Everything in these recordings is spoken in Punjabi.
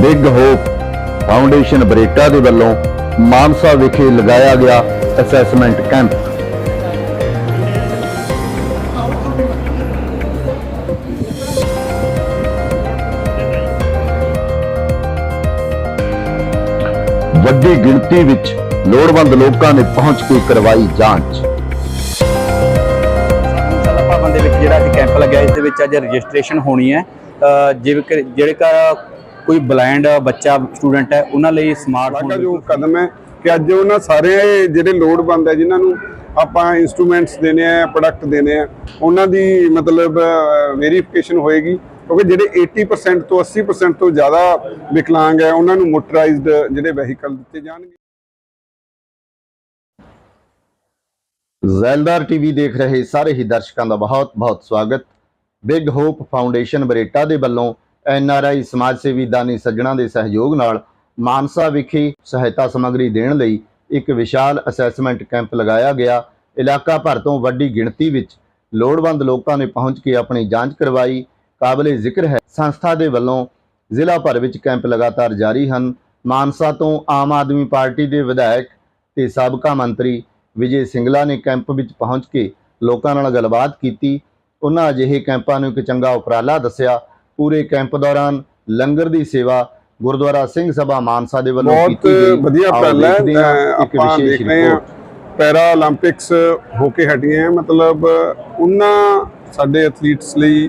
ਬਿਗ ਹੋਪ ਫਾਊਂਡੇਸ਼ਨ ਬਰੇਟਾ ਦੇ ਵੱਲੋਂ ਮਾਨਸਾ ਵਿਖੇ ਲਗਾਇਆ ਗਿਆ ਅਸੈਸਮੈਂਟ ਕੈਂਪ। ਵੱਡੀ ਗਿਣਤੀ ਵਿੱਚ ਲੋੜਵੰਦ ਲੋਕਾਂ ਨੇ ਪਹੁੰਚ ਕੇ ਕਰਵਾਈ ਜਾਂਚ। ਸਾਲਾ ਭਵਨ ਦੇ ਵਿੱਚ ਜਿਹੜਾ ਅੱਜ ਕੈਂਪ ਲੱਗਿਆ ਇਸ ਦੇ ਵਿੱਚ ਅੱਜ ਰਜਿਸਟ੍ਰੇਸ਼ਨ ਹੋਣੀ ਹੈ। ਅ, ਜਿਵੇਂ ਜਿਹੜੇ ਘਰ ਕੋਈ ਬਲਾਈਂਡ ਬੱਚਾ ਸਟੂਡੈਂਟ ਹੈ ਉਹਨਾਂ ਲਈ ਸਾਡਾ ਸਮਾਰਟਫੋਨ ਜੋ ਕਦਮ ਹੈ ਕਿ ਅੱਜ ਉਹਨਾਂ ਸਾਰੇ ਜਿਹੜੇ ਲੋੜਵੰਦ ਹੈ ਜਿਨ੍ਹਾਂ ਨੂੰ ਆਪਾਂ ਇਨਸਟਰੂਮੈਂਟਸ ਦੇਣੇ ਆ ਪ੍ਰੋਡਕਟ ਦੇਣੇ ਆ ਉਹਨਾਂ ਦੀ ਮਤਲਬ ਵੈਰੀਫਿਕੇਸ਼ਨ ਹੋਏਗੀ। ਕਿਉਂਕਿ ਜਿਹੜੇ 80% ਤੋਂ 80% ਤੋਂ ਜ਼ਿਆਦਾ ਵਿਕਲਾਂਗ ਹੈ ਉਹਨਾਂ ਨੂੰ ਮੋਟਰਾਈਜ਼ਡ ਜਿਹੜੇ ਵਹੀਕਲ ਦਿੱਤੇ ਜਾਣਗੇ। ਜ਼ੈਲਦਾਰ ਟੀਵੀ ਦੇਖ ਰਹੇ ਸਾਰੇ ਹੀ ਦਰਸ਼ਕਾਂ ਦਾ ਬਹੁਤ-ਬਹੁਤ ਸਵਾਗਤ। ਬਿਗ ਹੋਪ ਫਾਊਂਡੇਸ਼ਨ ਬਰੇਟਾ ਦੇ ਵੱਲੋਂ ਐੱਨ ਆਰ ਆਈ ਸਮਾਜ ਸੇਵੀ ਦਾਨੀ ਸੱਜਣਾ ਦੇ ਸਹਿਯੋਗ ਨਾਲ ਮਾਨਸਾ ਵਿਖੇ ਸਹਾਇਤਾ ਸਮੱਗਰੀ ਦੇਣ ਲਈ ਇੱਕ ਵਿਸ਼ਾਲ ਅਸੈਸਮੈਂਟ ਕੈਂਪ ਲਗਾਇਆ ਗਿਆ। ਇਲਾਕਾ ਭਰ ਤੋਂ ਵੱਡੀ ਗਿਣਤੀ ਵਿੱਚ ਲੋੜਵੰਦ ਲੋਕਾਂ ਨੇ ਪਹੁੰਚ ਕੇ ਆਪਣੀ ਜਾਂਚ ਕਰਵਾਈ। ਕਾਬਲੇ ਜ਼ਿਕਰ ਹੈ, ਸੰਸਥਾ ਦੇ ਵੱਲੋਂ ਜ਼ਿਲ੍ਹਾ ਭਰ ਵਿੱਚ ਕੈਂਪ ਲਗਾਤਾਰ ਜਾਰੀ ਹਨ। ਮਾਨਸਾ ਤੋਂ ਆਮ ਆਦਮੀ ਪਾਰਟੀ ਦੇ ਵਿਧਾਇਕ ਤੇ ਸਾਬਕਾ ਮੰਤਰੀ ਵਿਜੇ ਸਿੰਗਲਾ ਨੇ ਕੈਂਪ ਵਿੱਚ ਪਹੁੰਚ ਕੇ ਲੋਕਾਂ ਨਾਲ ਗੱਲਬਾਤ ਕੀਤੀ। ਉਹਨਾਂ ਅਜਿਹੇ ਕੈਂਪਾਂ ਨੂੰ ਇੱਕ ਚੰਗਾ ਉਪਰਾਲਾ ਦੱਸਿਆ ਪੂਰੇ ਕੈਂਪ ਦੌਰਾਨ ਲੰਗਰ ਦੀ ਸੇਵਾ ਗੁਰਦੁਆਰਾ ਸਿੰਘ ਸਭਾ ਮਾਨਸਾ ਦੇ ਵੱਲੋਂ ਕੀਤੀ ਗਈ। ਬਹੁਤ ਵਧੀਆ ਪਹਿਲ ਹੈ। ਆਪਾਂ ਦੇਖ ਹਾਂ ਪੈਰਾ 올림픽ਸ ਹੋ। ਕੇ ਹਟੀਆਂ ਮਤਲਬ ਉਹਨਾਂ ਸਾਡੇ ਐਥਲੀਟਸ ਲਈ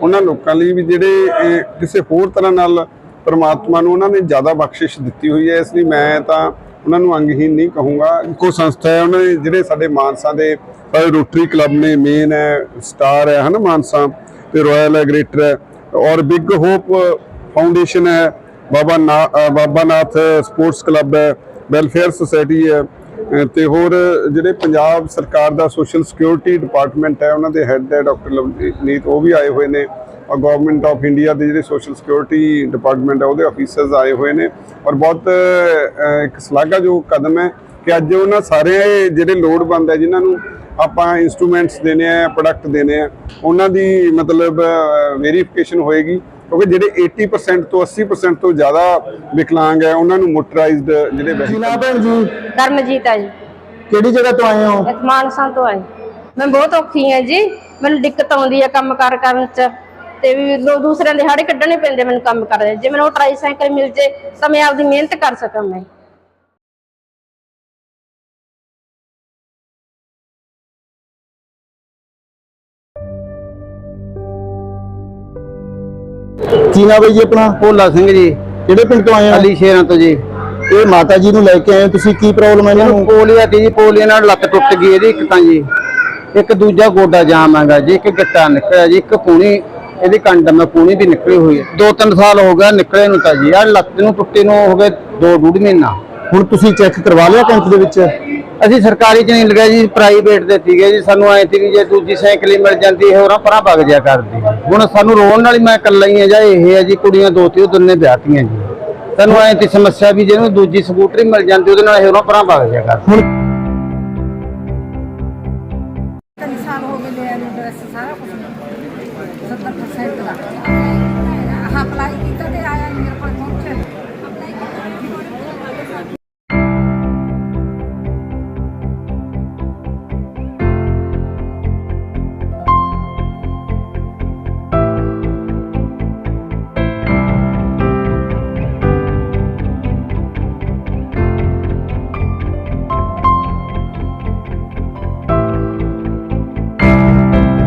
ਉਹਨਾਂ ਲੋਕਾਂ ਲਈ ਵੀ ਜਿਹੜੇ ਕਿਸੇ ਹੋਰ ਤਰ੍ਹਾਂ ਨਾਲ ਪਰਮਾਤਮਾ ਨੂੰ ਉਹਨਾਂ ਨੇ ਜ਼ਿਆਦਾ ਬਖਸ਼ਿਸ਼ ਦਿੱਤੀ ਹੋਈ ਹੈ। ਇਸ ਲਈ ਮੈਂ ਤਾਂ ਉਹਨਾਂ ਨੂੰ ਅੰਗਹੀਨ ਨਹੀਂ ਕਹੂੰਗਾ। ਕੋ ਸੰਸਥਾ ਹੈ। ਉਹਨਾਂ ਨੇ ਜਿਹੜੇ ਸਾਡੇ ਮਾਨਸਾ ਦੇ ਰੋਟਰੀ ਕਲੱਬ ਨੇ ਮੇਨ ਹੈ ਸਟਾਰ ਹੈ ਹਨ ਮਾਨਸਾ ਤੇ ਰਾਇਲ ਐਗਰੇਟਰ ਹੈ। ਔਰ ਬਿਗ ਹੋਪ ਫਾਊਂਡੇਸ਼ਨ ਹੈ ਬਾਬਾ ਨਾ ਬਾਬਾ ਨਾਥ ਸਪੋਰਟਸ ਕਲੱਬ ਹੈ ਵੈਲਫੇਅਰ ਸੁਸਾਇਟੀ ਹੈ ਅ, ਤੇ ਹੋਰ ਜਿਹੜੇ ਪੰਜਾਬ ਸਰਕਾਰ ਦਾ ਸੋਸ਼ਲ ਸਿਕਿਉਰਿਟੀ ਡਿਪਾਰਟਮੈਂਟ ਹੈ ਉਹਨਾਂ ਦੇ ਹੈੱਡ ਹੈ ਡਾਕਟਰ ਲਵਨੀਤ ਉਹ ਵੀ ਆਏ ਹੋਏ ਨੇ ਔਰ ਗਵਰਨਮੈਂਟ ਆਫ ਇੰਡੀਆ ਦੇ ਜਿਹੜੇ ਸੋਸ਼ਲ ਸਿਕਿਉਰਿਟੀ ਡਿਪਾਰਟਮੈਂਟ ਹੈ ਉਹਦੇ ਅਫੀਸਰਸ ਆਏ ਹੋਏ ਨੇ ਔਰ ਬਹੁਤ ਇੱਕ ਸ਼ਲਾਘਾਯੋਗ ਕਦਮ ਹੈ ਕਿ ਅੱਜ ਉਹਨਾਂ ਸਾਰੇ ਜਿਹੜੇ ਲੋੜਵੰਦ ਹੈ ਜਿਨ੍ਹਾਂ ਨੂੰ ਆਪਾਂ ਇਨਸਟਰੂਮੈਂਟਸ ਦੇਣੇ ਆ ਪ੍ਰੋਡਕਟ ਦੇਣੇ ਆ ਉਹਨਾਂ ਦੀ ਮਤਲਬ ਵੈਰੀਫਿਕੇਸ਼ਨ ਹੋਏਗੀ ਕਿਉਂਕਿ ਜਿਹੜੇ 80% ਤੋਂ 80% ਤੋਂ ਜ਼ਿਆਦਾ ਵਿਕਲਾਂਗ ਹੈ ਉਹਨਾਂ ਨੂੰ ਮੋਟਰਾਈਜ਼ਡ ਜਿਹੜੇ ਨਾਮ ਭੈਣ ਜੀ। ਕਰਮਜੀਤ ਆ ਜੀ। ਕਿਹੜੀ ਜਗ੍ਹਾ ਤੋਂ ਆਏ ਹੋ? ਮਾਨਸਾ ਤੋਂ ਆਈ ਮੈਂ ਬਹੁਤ ਔਖੀ ਹਾਂ ਜੀ ਮੈਨੂੰ ਦਿੱਕਤ ਆਉਂਦੀ ਹੈ ਕੰਮ ਕਾਰ ਕਰਨ ਚ ਤੇ ਵੀ ਦੂਸਰਿਆਂ ਦੇ ਹਾੜੇ ਕੱਢਣੇ ਪੈਂਦੇ ਮੈਨੂੰ ਕੰਮ ਕਰਦੇ ਜੇ ਮੈਨੂੰ ਉਹ ਟਰਾਈਸਾਈਕਲ ਮਿਲ ਜੇ ਤਾਂ ਮੈਂ ਆਪਦੀ ਮਿਹਨਤ ਕਰ ਸਕਾਂ ਮੈਂ। ਕੀ ਨਾਮ ਹੈ ਜੀ ਆਪਣਾ? ਭੋਲਾ ਸਿੰਘ ਜੀ। ਕਿਹੜੇ ਪਿੰਡ ਤੋਂ ਆਏ ਹੋ? ਅਲੀ ਸ਼ੇਰਾਂ ਤੋਂ ਜੀ। ਇਹ ਮਾਤਾ ਜੀ ਨੂੰ ਲੈ ਕੇ ਆਏ ਹੋ। ਤੁਸੀਂ ਕੀ ਪ੍ਰੋਬਲਮ ਹੈ ਇਹਨਾਂ ਨੂੰ? ਪੋਲੀਆ ਦੀ ਜੀ ਪੋਲੀਆ ਨਾਲ ਲੱਤ ਟੁੱਟ ਗਈ ਇਹਦੀ ਇੱਕ ਤਾਂ ਜੀ। ਇੱਕ ਦੂਜਾ ਗੋਡਾ ਜਾਮ ਹੈਗਾ ਜੀ ਇੱਕ ਗਿੱਟਾ ਨਿਕਲਿਆ ਜੀ ਇੱਕ ਪੂਣੀ ਇਹਦੀ ਕੰਡ ਮੈਂ ਪੂਣੀ ਵੀ ਨਿਕਲੀ ਹੋਈ ਹੈ। ਦੋ ਤਿੰਨ ਸਾਲ ਹੋ ਗਿਆ ਨਿਕਲੇ ਨੂੰ ਤਾਂ ਜੀ। ਆ ਲੱਤ ਨੂੰ ਟੁੱਟੀ ਨੂੰ ਹੋ ਗਏ ਦੋ ਡੂਢ ਮਹੀਨਾ। ਹੁਣ ਤੁਸੀਂ ਚੈੱਕ ਕਰਵਾ ਲਿਆ ਕੈਂਪ ਦੇ ਵਿੱਚ? ਅਸੀਂ ਸਰਕਾਰੀ ਚ ਨਹੀਂ ਲਗਾਇਆ ਜੀ ਪ੍ਰਾਈਵੇਟ ਦੇ ਸੀਗੇ ਜੀ। ਸਾਨੂੰ ਐ ਸੀ ਜੇ ਦੂਜੀ ਸਾਈਕਲ ਹੀ ਮਿਲ ਜਾਂਦੀ ਹੋਰਾਂ ਪਰਾਂ ਵਗ ਜਿਆ ਕਰਦੀ। ਹੁਣ ਸਾਨੂੰ ਰੋਣ ਨਾਲ ਮੈਂ ਇਕੱਲਾ ਹੀ ਆ ਜਾਂ ਇਹ ਹੈ ਜੀ, ਕੁੜੀਆਂ ਦੋ ਤੇ ਉਹ ਦੋਨੇ ਵਿਆਹਤੀਆਂ ਜੀ। ਸਾਨੂੰ ਐ ਤੇ ਸਮੱਸਿਆ ਵੀ ਜਿਹਨੂੰ ਦੂਜੀ ਸਕੂਟਰੀ ਮਿਲ ਜਾਂਦੀ, ਉਹਦੇ ਨਾਲ ਹੋਰਾਂ ਪਰਾਂ ਵਗ ਜਿਆ ਕਰਦੀ। ਹੁਣ ਸਾਲ ਹੋ ਗਏ ਲਿਆ ਨੂੰ ਡਰੈਸ ਸਾਰਾ ਕੁਝ 70% ਦਾ। ਆਹ ਅਪਲਾਈ ਕੀਤਾ ਤੇ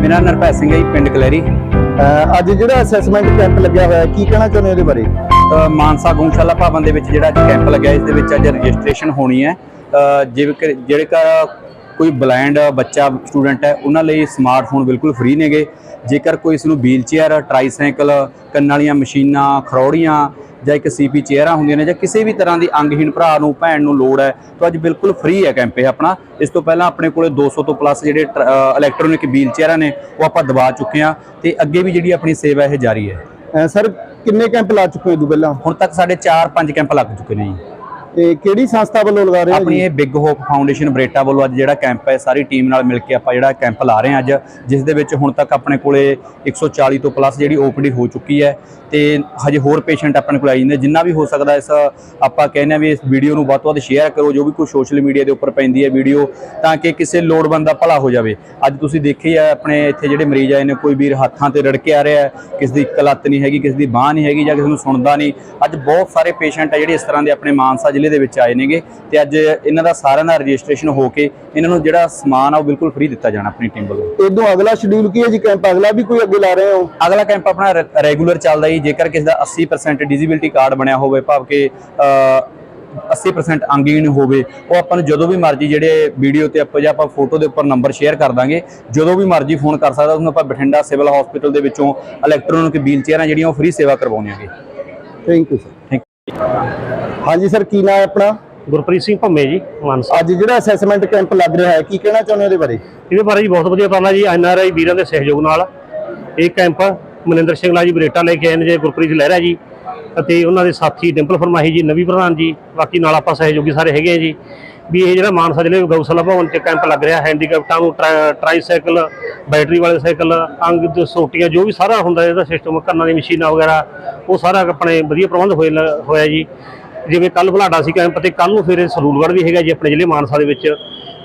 ਮੇਰਾ ਨਰਪੈ ਸਿੰਘ ਹੈ ਜੀ, ਪਿੰਡ ਕਲੈਰੀ। ਅਹ ਅੱਜ ਜਿਹੜਾ ਅਸੈਸਮੈਂਟ ਕੈਂਪ ਲੱਗਿਆ ਹੋਇਆ ਹੈ, ਕੀ ਕਹਿਣਾ ਚਾਹੁੰਦੇ ਹੋ ਇਹਦੇ ਬਾਰੇ? ਅ, ਮਾਨਸਾ ਗਊਸ਼ਾਲਾ ਭਵਨ ਦੇ ਵਿੱਚ ਜਿਹੜਾ ਅੱਜ ਕੈਂਪ ਲੱਗਿਆ ਇਸ ਦੇ ਵਿੱਚ ਅੱਜ ਰਜਿਸਟ੍ਰੇਸ਼ਨ ਹੋਣੀ ਹੈ। ਅ, ਕਿ ਜਿਹੜੇ ਘਰ ਕੋਈ ਬਲਾਈਂਡ ਬੱਚਾ ਸਟੂਡੈਂਟ ਹੈ ਉਹਨਾਂ ਲਈ ਸਮਾਰਟਫੋਨ ਬਿਲਕੁਲ ਫ੍ਰੀ ਨੇਗੇ। ਜੇਕਰ ਕੋਈ ਇਸ ਨੂੰ ਵੀਲ ਚੇਅਰ ਟਰਾਈਸਾਈਕਲ ਕੰਨ ਵਾਲੀਆਂ ਮਸ਼ੀਨਾਂ ਖਰੌੜੀਆਂ ਜਾਂ ਇੱਕ ਸੀਪੀ ਚੇਅਰਾਂ ਹੁੰਦੀਆਂ ਨੇ ਜਾਂ ਕਿਸੇ ਵੀ ਤਰ੍ਹਾਂ ਦੀ ਅੰਗਹੀਣ ਭਰਾ ਨੂੰ ਭੈਣ ਨੂੰ ਲੋੜ ਹੈ ਤਾਂ ਅੱਜ ਬਿਲਕੁਲ ਫ੍ਰੀ ਹੈ ਕੈਂਪ ਇਹ ਆਪਣਾ। ਇਸ ਤੋਂ ਪਹਿਲਾਂ ਆਪਣੇ ਕੋਲੇ 200 ਤੋਂ ਪਲੱਸ ਜਿਹੜੇ ਇਲੈਕਟ੍ਰੋਨਿਕ ਵੀਲ ਚੇਅਰਾਂ ਨੇ ਉਹ ਆਪਾਂ ਦਬਾ ਚੁੱਕੇ ਹਾਂ ਤੇ ਅੱਗੇ ਵੀ ਜਿਹੜੀ ਆਪਣੀ ਸੇਵਾ ਇਹ ਜਾਰੀ ਹੈ। ਸਰ ਕਿੰਨੇ ਕੈਂਪ ਲਾ ਚੁੱਕੇ ਹੋ ਤੋਂ ਪਹਿਲਾਂ? ਹੁਣ ਤੱਕ ਸਾਡੇ 4-5 ਕੈਂਪ ਲੱਗ ਚੁੱਕੇ ਨੇ ਜੀ। ਤੇ ਕਿਹੜੀ ਸੰਸਥਾ ਵੱਲੋਂ ਲਗਾ ਰਹੇ ਹੋ ਆਪਣੀ ਇਹ ਬਿਗ ਹੋਪ ਫਾਊਂਡੇਸ਼ਨ ਬਰੇਟਾ ਵੱਲੋਂ ਅੱਜ ਜਿਹੜਾ ਕੈਂਪ ਹੈ ਸਾਰੀ ਟੀਮ ਨਾਲ ਮਿਲ ਕੇ ਆਪਾਂ ਜਿਹੜਾ ਕੈਂਪ ਲਾ ਰਹੇ ਹਾਂ ਅੱਜ ਜਿਸ ਦੇ ਵਿੱਚ ਹੁਣ ਤੱਕ ਆਪਣੇ ਕੋਲੇ 140 ਤੋਂ ਪਲੱਸ ਜਿਹੜੀ ਓਪੀਡੀ ਹੋ ਚੁੱਕੀ ਹੈ ਤੇ ਹਜੇ ਹੋਰ ਪੇਸ਼ੈਂਟ ਆਪਣੇ ਕੋਲ ਆਈ ਜਾਂਦੇ ਜਿੰਨਾ ਵੀ ਹੋ ਸਕਦਾ ਇਸ ਆਪਾਂ ਕਹਿੰਦੇ ਆ ਵੀ ਇਸ ਵੀਡੀਓ ਨੂੰ ਵੱਧ ਤੋਂ ਵੱਧ ਸ਼ੇਅਰ ਕਰੋ ਜੋ ਵੀ ਕੋਈ ਸੋਸ਼ਲ ਮੀਡੀਆ ਦੇ ਉੱਪਰ ਪੈਂਦੀ ਹੈ ਵੀਡੀਓ ਤਾਂ ਕਿ ਕਿਸੇ ਲੋੜਵੰਦ ਦਾ ਭਲਾ ਹੋ ਜਾਵੇ। ਅੱਜ ਤੁਸੀਂ ਦੇਖੀ ਆ ਆਪਣੇ ਇੱਥੇ ਜਿਹੜੇ ਮਰੀਜ਼ ਆਏ ਨੇ ਕੋਈ ਵੀਰ ਹੱਥਾਂ ਤੇ ਰੜ ਕੇ ਆ ਰਿਹਾ ਹੈ ਕਿਸ ਦੀ ਇੱਕ ਲੱਤ ਨਹੀਂ ਹੈਗੀ ਕਿਸ ਦੀ ਬਾਹ ਨਹੀਂ ਹੈਗੀ ਜਾਂ ਕਿਸੇ ਨੂੰ ਸੁਣਦਾ ਨਹੀਂ। ਅੱਜ ਬਹੁਤ ਸਾਰੇ ਪੇਸ਼ੈਂਟ ਆ ਜਿਹੜੇ ਇਸ ਤਰ੍ਹਾਂ ਦੇ ਆਪਣੇ ਮਾਨਸਾ ਜ਼ਿਲ੍ਹੇ ਦੇ ਵਿੱਚ ਆਏ ਨੇਗੇ ਤੇ ਅੱਜ ਇਹਨਾਂ ਦਾ ਸਾਰਿਆਂ ਦਾ ਰਜਿਸਟ੍ਰੇਸ਼ਨ ਹੋ ਕੇ ਇਹਨਾਂ ਨੂੰ ਜਿਹੜਾ ਸਮਾਨ ਆ ਉਹ ਬਿਲਕੁਲ ਫ੍ਰੀ ਦਿੱਤਾ ਜਾਣਾ ਆਪਣੀ ਟੀਮ ਵੱਲੋਂ। ਇਦੋਂ ਅਗਲਾ ਸ਼ਡਿਊਲ ਕੀ ਹੈ ਜੀ? ਕੈਂਪ ਅਗਲਾ ਵੀ ਕੋਈ ਅੱਗੇ ਲਾ ਰਹੇ ਹੋ? ਅਗਲਾ ਕੈਂਪ ਆਪਣਾ ਰੈਗੂਲਰ ਚੱਲਦਾ ਜੀ। ਜੇਕਰ ਕਿਸੇ ਦਾ 80% ਡਿਜੀਬਿਲਟੀ ਕਾਰਡ ਬਣਿਆ ਹੋਵੇ ਭਾਵ ਕਿ ਅ, 80% ਅੰਗਹੀਣ ਹੋਵੇ ਉਹ ਆਪਾਂ ਨੂੰ ਜਦੋਂ ਵੀ ਮਰਜ਼ੀ ਜਿਹੜੇ ਵੀਡੀਓ ਤੇ ਆਪਾਂ ਜਾਂ ਆਪਾਂ ਫੋਟੋ ਦੇ ਉੱਪਰ ਨੰਬਰ ਸ਼ੇਅਰ ਕਰ ਦਾਂਗੇ। ਜਦੋਂ ਵੀ ਮਰਜ਼ੀ ਫੋਨ ਕਰ ਸਕਦਾ ਉਹਨੂੰ ਆਪਾਂ ਬਠਿੰਡਾ ਸਿਵਲ ਹਸਪੀਟਲ ਦੇ ਵਿੱਚੋਂ ਇਲੈਕਟ੍ਰੋਨਿਕ ਵੀਲ ਚੇਅਰਾਂ ਜਿਹੜੀਆਂ ਉਹ ਫ੍ਰੀ ਸੇਵਾ ਕਰਵਾਉਂਦੇ ਥੈਂਕ ਯੂ ਸਰ ਹਾਂਜੀ ਸਰ ਕੀ ਨਾਮ ਹੈ ਆਪਣਾ? ਗੁਰਪ੍ਰੀਤ ਸਿੰਘ ਭੰਮੇ ਜੀ ਮਾਨਸਾ। ਅੱਜ ਜਿਹੜਾ ਅਸੈਸਮੈਂਟ ਕੈਂਪ ਲੱਗ ਰਿਹਾ ਹੈ ਕੀ ਕਹਿਣਾ ਚਾਹੁੰਦੇ ਹੋ ਇਹਦੇ ਬਾਰੇ? ਇਹਦੇ ਬਾਰੇ ਜੀ ਬਹੁਤ ਵਧੀਆ ਉਪਰਾਲਾ ਜੀ ਐਨਆਰਆਈ ਵੀਰਾਂ ਦੇ ਸਹਿਯੋਗ ਨਾਲ ਇਹ ਕੈਂਪ ਮਨਿੰਦਰ ਸਿੰਘਲਾ ਜੀ ਬਰੇਟਾ ਲੈ ਕੇ ਆਏ ਨੇ ਜੀ ਗੁਰਪ੍ਰੀਤ ਲਹਿਰਾ ਜੀ ਅਤੇ ਉਹਨਾਂ ਦੇ ਸਾਥੀ ਡਿੰਪਲ ਫਰਮਾਹੀ ਜੀ ਨਵੀ ਪ੍ਰਧਾਨ ਜੀ ਬਾਕੀ ਨਾਲ ਆਪਾਂ ਸਹਿਯੋਗੀ ਸਾਰੇ ਹੈਗੇ ਆ ਜੀ। ਵੀ ਇਹ ਜਿਹੜਾ ਮਾਨਸਾ ਜ਼ਿਲ੍ਹੇ ਦੇ ਗਊਸ਼ਾਲਾ ਭਵਨ 'ਚ ਕੈਂਪ ਲੱਗ ਰਿਹਾ ਹੈਂਡੀਕੈਪਟਾਂ ਨੂੰ ਟਰਾ- ਟਰਾਈਸਾਈਕਲ ਬੈਟਰੀ ਵਾਲੇ ਸਾਈਕਲ ਅੰਗ ਸੋਟੀਆਂ, ਜੋ ਵੀ ਸਾਰਾ ਹੁੰਦਾ ਇਹਦਾ ਸਿਸਟਮ ਕੰਨਾਂ ਦੀ ਮਸ਼ੀਨਾਂ ਵਗੈਰਾ, ਉਹ ਸਾਰਾ ਆਪਣੇ ਵਧੀਆ ਪ੍ਰਬੰਧ ਹੋਏ ਲ- ਹੋਇਆ ਜੀ। ਜਿਵੇਂ ਕੱਲ ਬਲਾਡਾ ਸੀ ਕੈਂਪ ਤੇ ਕੱਲ ਨੂੰ ਫਿਰ ਸਰੂਲਗੜ੍ਹ ਵੀ ਹੈਗਾ ਜੀ, ਆਪਣੇ ਜ਼ਿਲ੍ਹੇ ਮਾਨਸਾ ਦੇ ਵਿੱਚ।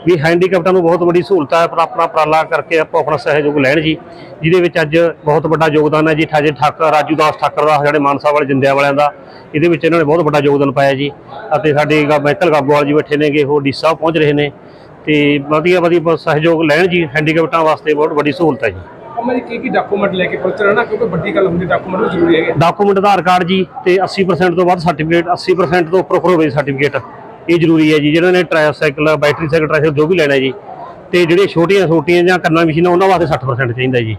ਵੀ ਹੈਂਡੀਕੈਪਟਾਂ ਨੂੰ ਬਹੁਤ ਵੱਡੀ ਸਹੂਲਤ ਹੈ, ਪਰ ਆਪਣਾ ਉਪਰਾਲਾ ਕਰਕੇ ਆਪਾਂ ਆਪਣਾ ਸਹਿਯੋਗ ਲੈਣ ਜੀ, ਜਿਹਦੇ ਵਿੱਚ ਅੱਜ ਬਹੁਤ ਵੱਡਾ ਯੋਗਦਾਨ ਹੈ ਜੀ ਠਾਜੇ ਠਾਕਰ ਰਾਜੂ ਦਾਸ ਠਾਕਰ ਦਾ, ਜਿਹੜੇ ਮਾਨਸਾ ਵਾਲੇ ਜਿੰਦਿਆਂ ਵਾਲਿਆਂ ਦਾ, ਇਹਦੇ ਵਿੱਚ ਇਹਨਾਂ ਨੇ ਬਹੁਤ ਵੱਡਾ ਯੋਗਦਾਨ ਪਾਇਆ ਜੀ। ਅਤੇ ਸਾਡੇ ਗਾ ਮਹਿਤਲ ਗਾਬੋਵਾਲ ਜੀ ਬੈਠੇ ਨੇਗੇ ਉਹ ਡੀ ਸਾਹਿਬ ਪਹੁੰਚ ਰਹੇ ਨੇ। ਤੇ ਵਧੀਆ ਵਧੀਆ ਸਹਿਯੋਗ ਲੈਣ ਜੀ ਹੈਂਡੀਕੈਪਟਾਂ ਵਾਸਤੇ ਬਹੁਤ ਵੱਡੀ ਸਹੂਲਤ ਹੈ ਜੀ। ਉਹਨਾਂ ਦੀ ਕੀ ਕੀ ਡਾਕੂਮੈਂਟ ਲੈ ਕੇ ਪਹੁੰਚਣਾ ਨਾ? ਕਿਉਂਕਿ ਵੱਡੀ ਗੱਲ ਹੁੰਦੀ ਡਾਕੂਮੈਂਟ ਵੀ ਜ਼ਰੂਰੀ ਹੈਗੇ। ਡਾਕੂਮੈਂਟ ਆਧਾਰ ਕਾਰਡ ਜੀ ਤੇ 80% ਤੋਂ ਵੱਧ ਸਰਟੀਫਿਕੇਟ 80% ਤੋਂ ਉੱਪਰ ਉੱਪਰ ਸਰਟੀਫਿਕੇਟ ਇਹ ਜ਼ਰੂਰੀ ਹੈ ਜੀ ਜਿਹੜਾ ਨੇ ਟ੍ਰਾਈਸਾਈਕਲ ਬੈਟਰੀ ਸਾਈਕਲ ਟ੍ਰਾਈਸਾਈਕਲ ਜੋ ਵੀ ਲੈਣਾ ਜੀ। ਤੇ ਜਿਹੜੀਆਂ ਛੋਟੀਆਂ ਛੋਟੀਆਂ ਜਾਂ ਕੰਨਾਂ ਮਸ਼ੀਨਾਂ, ਉਹਨਾਂ ਵਾਸਤੇ 60% ਚਾਹੀਦਾ ਜੀ।